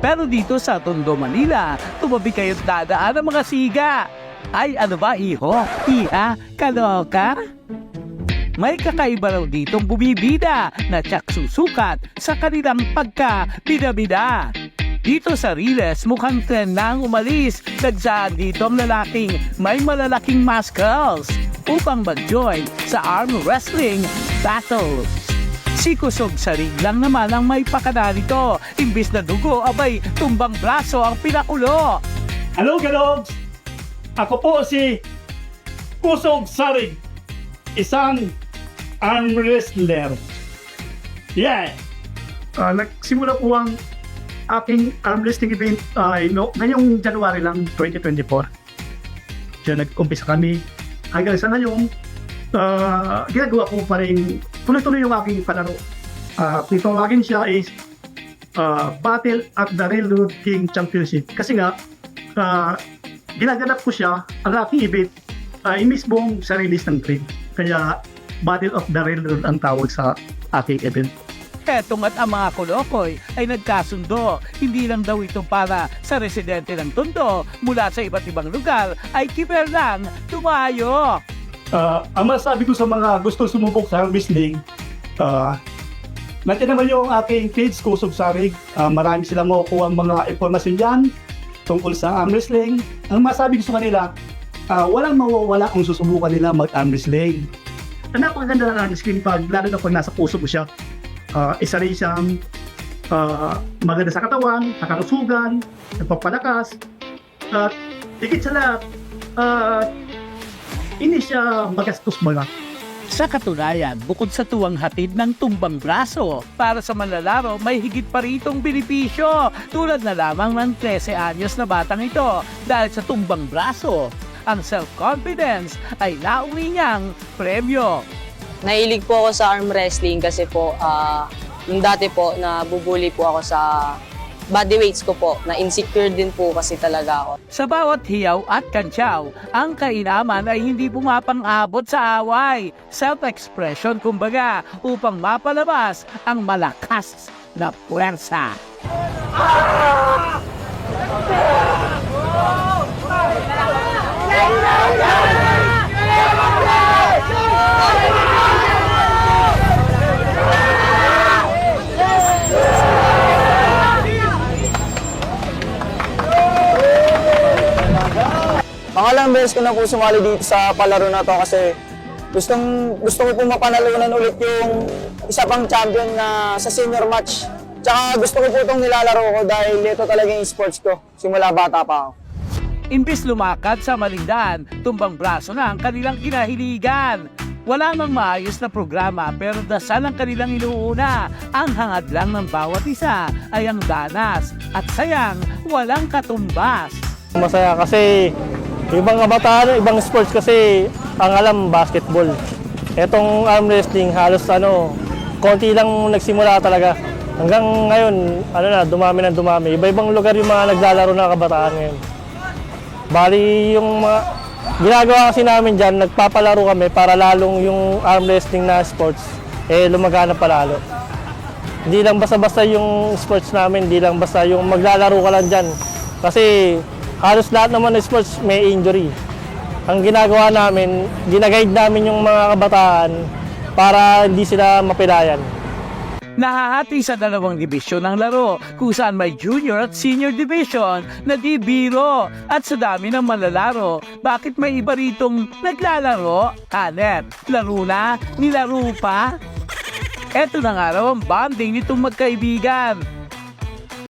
Pero dito sa Tondo, Manila, tumabi kayo't dadaan ng mga siga. Ay, ano ba, iho? Iha? Kaloka? May kakaiba raw ditong bumibida na tsak susukat sa kanilang pagka-bida-bida. Dito sa Riles, mukhang trend na ang umalis. Nagsaan dito ang lalaking may malalaking muscles upang mag-join sa arm wrestling battles. Si Kusog Sarig lang naman ang may pakana nito. Imbis na dugo, abay, tumbang braso ang pinakulo. Hello, Galogs! Ako po si Kusog Sarig, isang arm wrestler. Yeah! Ah, nagsimula po ang aking arm wrestling event ay no, ngayong January lang 2024. Diyan nag-umpisa kami. Hanggang sa ngayon, ah, ginagawa ko pa rin tuloy-tuloy yung aking palaro. Uh, kung tawagin siya is ah, Battle at the Railroad King Championship. Kasi nga, ah, ginaganap ko siya, ang aking event, ay mismong sa release ng train. Kaya Battle of the Railroad ang tawag sa aking event. Etong at ang mga kolokoy ay nagkasundo. Hindi lang daw ito para sa residente ng Tondo mula sa iba't ibang lugar ay kiper lang tumayo. Ah, ang masasabi ko sa mga gusto sumubok sa arm wrestling, uh, nandiyan naman yung aking page, Kusog Sarig. Ah, marami silang makukuha ang mga impormasyon dyan tungkol sa arm wrestling. Ang masasabi ko sa kanila, ah, walang mawawala kung susubukan nila mag-arm wrestling. Ang napakaganda ng arm wrestling pag lalo na pag nasa puso mo siya. Ah, isa rin siyang ah, maganda sa katawan, nakarusugan, nagpapalakas, at higit sa lahat, ah, hindi siya magastos mga. Sa katunayan, bukod sa tuwang hatid ng tumbang braso, para sa manlalaro may higit pa ritong benepisyo tulad na lamang ng 13 anyos na batang ito dahil sa tumbang braso. Ang self-confidence ay nauwi niyang premyo. Nahilig po ako sa arm wrestling kasi po, ah, yung dati po, nabubuli po ako sa body weights ko po, na insecure din po kasi talaga ako. Sa bawat hiyaw at kantsaw, ang kainaman ay hindi pumapang-abot sa away. Self-expression kumbaga upang mapalabas ang malakas na puwersa. Pangalang beses ko na po sumali dito sa palaro na to kasi gustong, gusto ko po mapanalunan ulit yung isa pang champion na sa senior match. Tsaka gusto ko po itong nilalaro ko dahil ito talaga yung sports ko. Simula bata pa ako. Imbis lumakad sa malindan, tumbang braso na ang kanilang kinahiligan. Wala mang maayos na programa pero dasal ang kanilang inuuna. Ang hangad lang ng bawat isa ay ang danas at sayang walang katumbas. Masaya kasi ibang kabataan, ibang sports kasi ang alam basketball. Etong arm wrestling halos ano, konti lang nagsimula talaga. Hanggang ngayon, ano na, dumami na dumami. Iba-ibang lugar yung mga naglalaro na kabataan ngayon. Bali yung mga ginagawa kasi namin dyan, nagpapalaro kami para lalong yung arm wrestling na sports, eh lumagana pa lalo. Hindi lang basta-basta yung sports namin, hindi lang basta yung maglalaro ka lang dyan. Kasi halos lahat naman ng sports may injury. Ang ginagawa namin, ginaguide namin yung mga kabataan para hindi sila mapilayan. Nahahati sa dalawang dibisyon ng laro kung saan may junior at senior division na di biro. At sa dami ng malalaro, bakit may iba ritong naglalaro? Hanep, laro na, nilaro pa? Eto na nga raw ang bonding nitong magkaibigan.